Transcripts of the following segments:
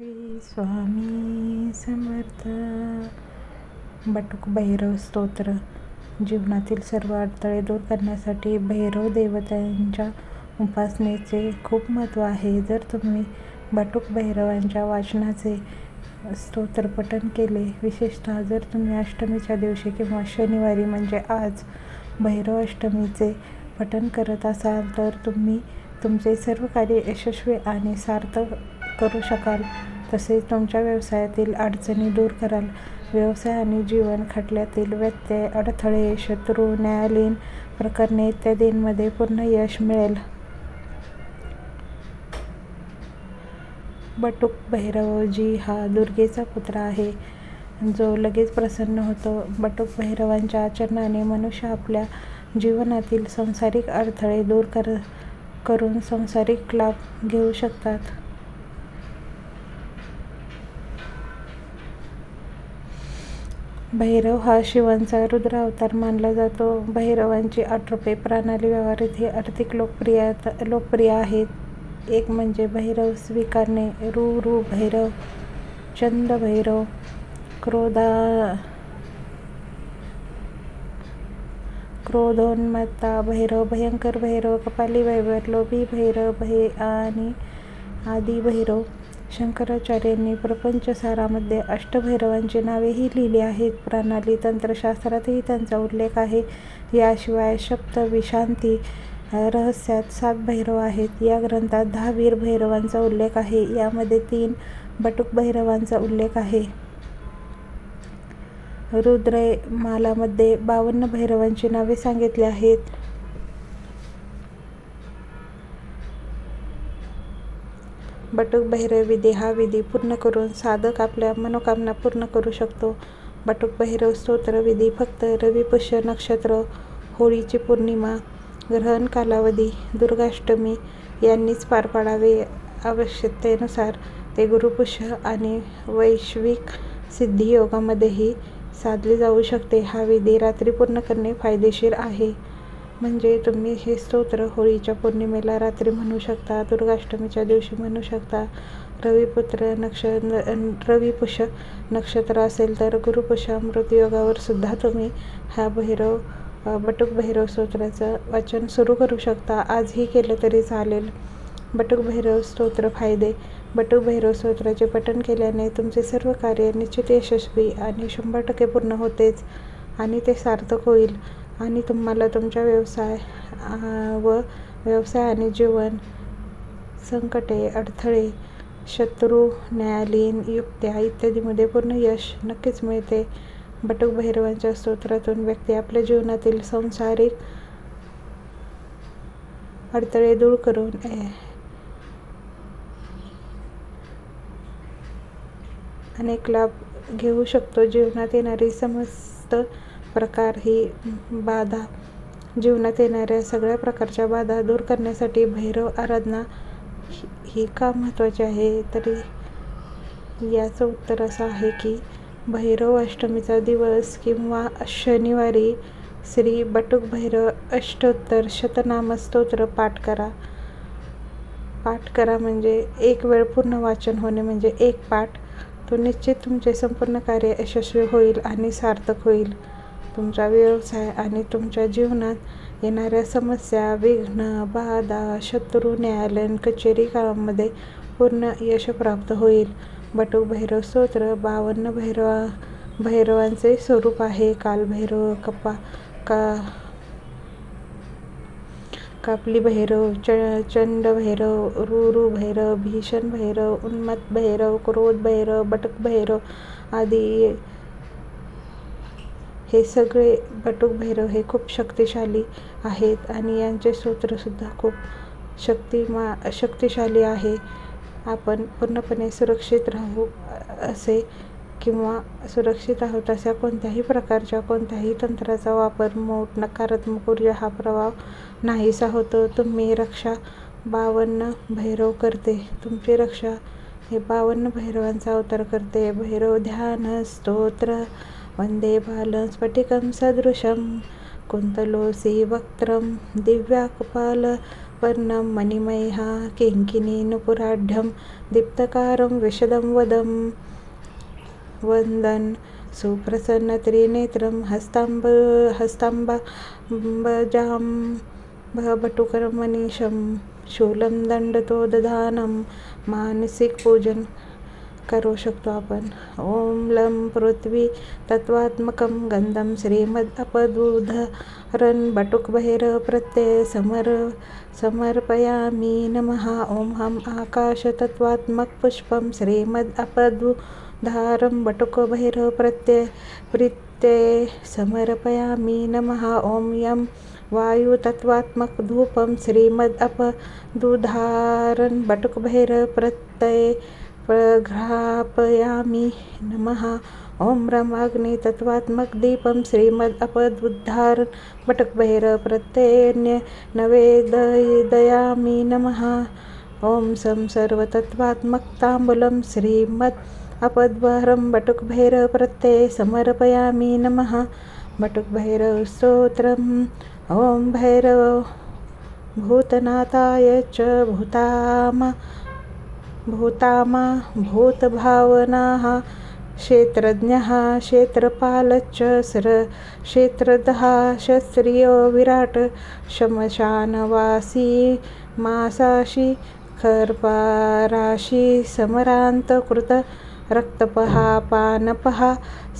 श्री स्वामी समर्थ. बटुक भैरव स्तोत्र. जीवनातील सर्व अडथळे दूर करण्यासाठी भैरव देवतांच्या उपासनेचे खूप महत्त्व आहे. जर तुम्ही बटुक भैरवांच्या वाचनाचे स्तोत्रपठन केले विशेषतः जर तुम्ही अष्टमीच्या दिवशी किंवा शनिवारी म्हणजे आज भैरव अष्टमीचे पठन करत असाल तर तुम्ही तुमचे सर्व कार्य यशस्वी आणि सार्थक करू शकाल. तसेच तुमच्या व्यवसायातील अडचणी दूर कराल. व्यवसाय आणि जीवन खटल्यातील व्यत्यय अडथळे शत्रू न्यायालयीन प्रकरणे इत्यादींमध्ये पूर्ण यश मिळेल. बटुक भैरवजी हा दुर्गेचा पुत्र आहे. जो लगेच प्रसन्न होतो. बटुक भैरवांच्या आचरणाने मनुष्य आपल्या जीवनातील संसारिक अडथळे दूर कर करून संसारिक लाभ घेऊ शकतात. भैरव हा शिवांचा रुद्र अवतार मानला जातो. भैरवांची आठ रुपये प्रणाली व्यवहारात ही आर्थिक लोकप्रियता लोकप्रिय आहेत एक म्हणजे भैरव स्वीकारणे रु रु भैरव चंद भैरव क्रोधा क्रोधोन्मत्ता भैरव भयंकर भैरव कपाली भैरव लोभी भैरव भै आणि आदी भैरव. शंकराचार्यांनी प्रपंचसारामध्ये अष्टभैरवांची नावेही लिहिली आहेत. प्रणाली तंत्रशास्त्रातही त्यांचा उल्लेख आहे. याशिवाय शब्द विशांती रहस्यात सात भैरव आहेत. या ग्रंथात दहा वीर भैरवांचा उल्लेख आहे. यामध्ये तीन बटुक भैरवांचा उल्लेख आहे. रुद्रय मालामध्ये बावन्न भैरवांची नावे सांगितली आहेत. बटुक भैरव विधी हा विधी पूर्ण करून साधक आपल्या मनोकामना पूर्ण करू शकतो. बटुक भैरव स्तोत्र विधी फक्त रविपुष्य नक्षत्र होळीची पौर्णिमा ग्रहण कालावधी दुर्गाष्टमी यांनीच पार पाडावे. आवश्यकतेनुसार ते गुरुपुष्य आणि वैश्विक सिद्धियोगामध्येही साधली जाऊ शकते. हा विधी रात्री पूर्ण करणे फायदेशीर आहे. म्हणजे तुम्ही हे स्तोत्र होळीच्या पौर्णिमेला रात्री म्हणू शकता दुर्गाष्टमीच्या दिवशी म्हणू शकता रविपुत्र नक्ष रविपुष नक्षत्र असेल तर गुरुपुष अमृतयोगावर सुद्धा तुम्ही हा भैरव बटुक भैरव स्तोत्राचं वाचन सुरू करू शकता. आजही केलं तरी चालेल. बटुक भैरव स्तोत्र फायदे. बटुक भैरव स्तोत्राचे पठण केल्याने तुमचे सर्व कार्य निश्चित यशस्वी आणि शंभर टक्के पूर्ण होतेच आणि ते सार्थक होईल. आणि तुम्हाला तुमच्या व्यवसाय व व्यवसाय आणि जीवन संकटे अडथळे शत्रू न्यायालयीन युक्त्या इत्यादीमध्ये पूर्ण यश नक्कीच मिळते. बटुक भैरवांच्या स्तोत्रातून व्यक्ती आपल्या जीवनातील संसारिक अडथळे दूर करून अनेक लाभ घेऊ शकतो. जीवनात येणारी समस्त प्रकार ही बाधा. जीवनात येणाऱ्या सगळ्या प्रकारच्या बाधा दूर करण्यासाठी भैरव आराधना ही का महत्त्वाची आहे? तरी याचं उत्तर असं आहे की भैरव अष्टमीचा दिवस किंवा शनिवारी श्री बटुक भैरव अष्टोत्तर शतनामस्तोत्र पाठ करा. पाठ करा म्हणजे एक वेळ पूर्ण वाचन होणे म्हणजे एक पाठ. तो निश्चित तुमचे संपूर्ण कार्य यशस्वी होईल आणि सार्थक होईल. तुमचा व्यवसाय आणि तुमच्या जीवनात येणाऱ्या समस्या विघ्न बाधा शत्रू न्यायालयीन कचेरी कामामध्ये पूर्ण यश प्राप्त होईल. बटुक भैरव स्तोत्र बावन्न भैरवा भैरवांचे स्वरूप आहे. कालभैरव कपा का कापली भैरव च चंड भैरव रुरु भैरव भीषण भैरव उन्मत भैरव क्रोध भैरव बटक भैरव आदी हे सगळे बटुकभैरव हे खूप शक्तिशाली आहेत आणि यांचे स्तोत्रसुद्धा खूप शक्तिमा शक्तिशाली आहे. आपण पूर्णपणे सुरक्षित राहू असे किंवा सुरक्षित आहोत अशा कोणत्याही प्रकारच्या कोणत्याही तंत्राचा वापर मोठ नकारात्मक ऊर्जा हा प्रभाव नाहीसा होतो. तुम्ही रक्षा बावन्न भैरव करते. तुमची रक्षा हे बावन्न भैरवांचा अवतार करते. भैरव ध्यान स्तोत्र వందే బాలం స్ఫటికం సదృశం కుంతలోసి వక్రం దివ్యాకపాల వర్ణం మణిమయ కింకినీనుపురాఢ్యం దీప్తకారం విషదం వదం వందన్ సుప్రసన్న త్రినేత్రం హస్తాంబ హస్తాంబాంబజాం భటుకరమనీషం శూలం దండతో దధానం మానసిక పూజన్ करू शकतो आपण. ओम लं पृथ्वी तत्वात्मकं गंधम श्रीमद अपदुधरण बटुकबहिर प्रत्यय समर समर्पयामी नमः। ओम हम आकाशतत्वात्मक पुष्पं श्रीमद अपदुधारं बटुकबहिर प्रत्यय प्रत्यय समर्पयामी नमः। ओम यं वायुतत्वात्मक धूपं श्रीमद अपदुधारं बटुकबहिर प्रत्यय प्रघ्रापयामि नमः। ॐ रम अग्नितत्त्वात्मक दीपं श्रीमद् अपदुद्धार बटकबैर प्रत्यय नमः। ॐ सं सर्वतत्त्वात्मकताम्बुलं श्रीमद् अपद्वारं बटुकभैरवप्रत्यये समर्पयामि नमः। बटुकभैरवस्तोत्रम् ॐ भैरव भूतनाथाय च भूतामा। भूतामा भूतभावनाः क्षेत्रज्ञः क्षेत्रपालच्च सर क्षेत्रदः क्षत्रियो विराट शमशानवासी मासाशी खर्पाराशी समरान्तकृत रक्तपहा पानपः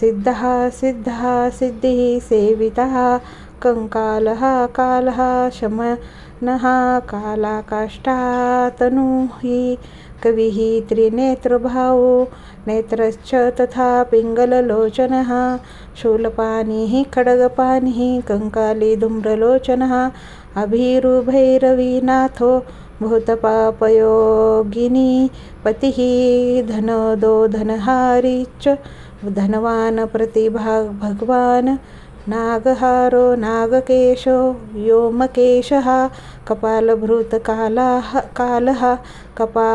सिद्धः सिद्धः सिद्धिः सेवितः कङ्कालः कालः शमनः हि कविः त्रिनेत्रभावो नेत्रश्च तथा पिङ्गललोचनः शूलपाणिः खड्गपाणिः कङ्कालीधूम्रलोचनः अभिरुभैरवीनाथो भूतपापयोगिनी पतिः धनदो धनहारी च धनवान् प्रतिभा भगवान् नागहारो नागकेशो व्योमकेशः कपालभृतकालाः कालः कपा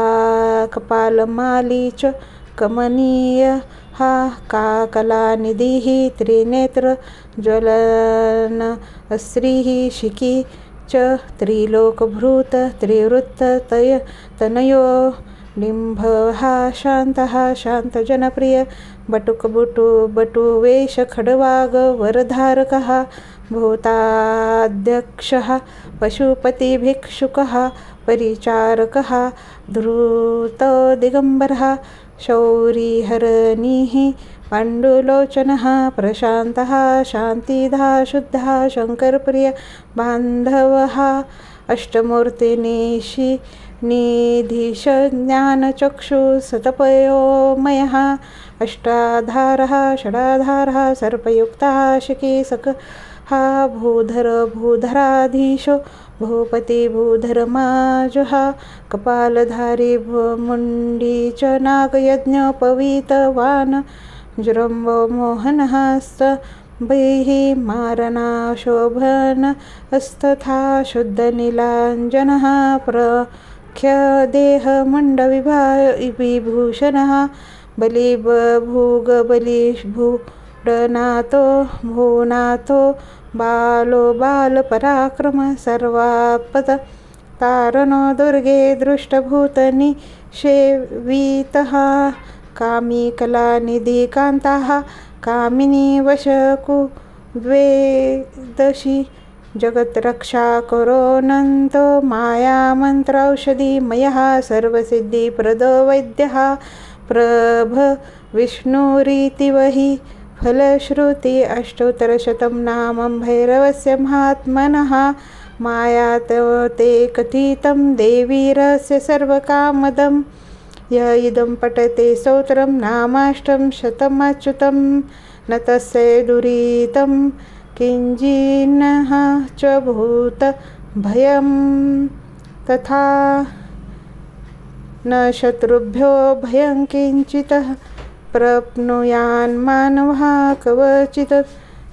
कपालमाली च कमनीयः का कलानिधिः त्रिनेत्र ज्वलनश्रीः शिखी च त्रिलोकभृत त्रिवृत्ततय तनयो लिम्भः शान्तः शान्तजनप्रिय बटुकबुटु बटुवेश खड्वाग वरधारकः भूताध्यक्षः पशुपतिभिक्षुकः परिचारकः दिगंबर शौरीहरणी पाण्डुलोचनः प्रशान्तः शान्तिधा शुद्धः शंकरप्रिय बान्धवः अष्टमूर्तिनिशि निधिश ज्ञानचक्षुसतपयोमयः अष्टाधारः षडाधारः सर्पयुक्तः हा भूधर भूधराधीशो भूपति भूधरमाजः कपालधारी मुण्डी च नागयज्ञपवीतवान् जृम्बो मोहनः स्तभैः मारणाशोभनस्तथा शुद्धनीलाञ्जनः प्रख्यदेहमण्डविभा विभूषणः बलिभूगबलिभूडनाथो भूनाथो बालो बालपराक्रम सर्वापद तारणो दुर्गे दृष्टभूतनिषेवितः कामी कलानिधिकान्ताः कामिनी वशकु द्वेदशी जगत्रक्षा मायामन्त्रौषधिमयः सर्वसिद्धिप्रदो वैद्यः प्रभ विष्णुरीतिवहि फलश्रुति अष्टोत्तरशतं नामं भैरवस्य महात्मनः माया ते कथितं देवीरस्य सर्वकामदं य इदं पठते स्तोत्रं नामाष्टं शतमच्युतं न तस्य दुरीतं किञ्जिन्नः च भूतभयं तथा न शत्रुभ्यो भयं किञ्चितः प्रप्नुयान् मानवः कवचित्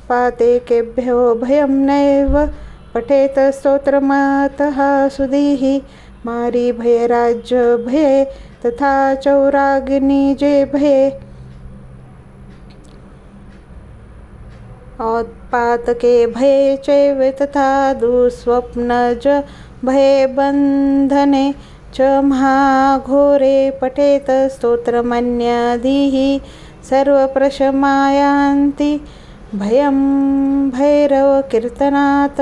पातेकेभ्यो भयं नैव पठेत स्तोत्रमातः सुधीः मारीभयराज्यभये तथा चौराग्निजे भये औत्पातके भये चैव तथा दुःस्वप्नज भयबन्धने च महाघोरे पठेत स्तोत्रमन्यादिः सर्वप्रशमायान्ति भयं भैरवकीर्तनात्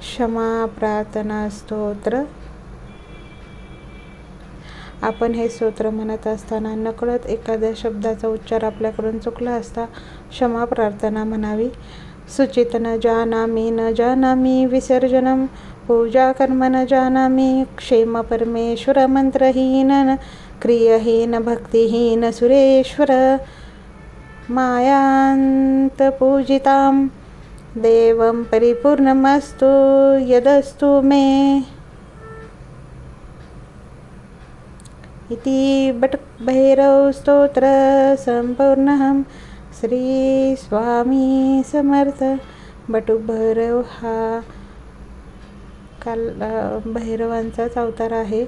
क्षमा प्रार्थना स्तोत्र। आपण हे स्तोत्र म्हणत असताना नकळत एखाद्या शब्दाचा उच्चार आपल्याकडून चुकला असता क्षमा प्रार्थना म्हणावी. सुचित न जानामि न जानामि विसर्जनं पूजा कर्म न जानामि क्षेम परमेश्वर मंत्रहीन क्रियहीन भक्तिहीन सुरेश्वर मायान्तपूजितां देवं परिपूर्णमस्तु यदस्तु मे। इति बटभैरवस्तोत्र संपूर्णः श्री स्वामी समर्थ बटुभैरव हा काल भैरवांचाच अवतार आहे.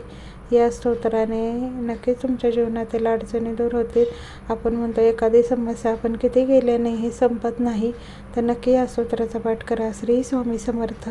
या स्तोत्राने नक्कीच तुमच्या जीवनातील अडचणी दूर होतील. आपण म्हणतो एखादी समस्या आपण किती गेल्याने हे संपत नाही तर नक्की या स्तोत्राचा पाठ करा. श्री स्वामी समर्थ.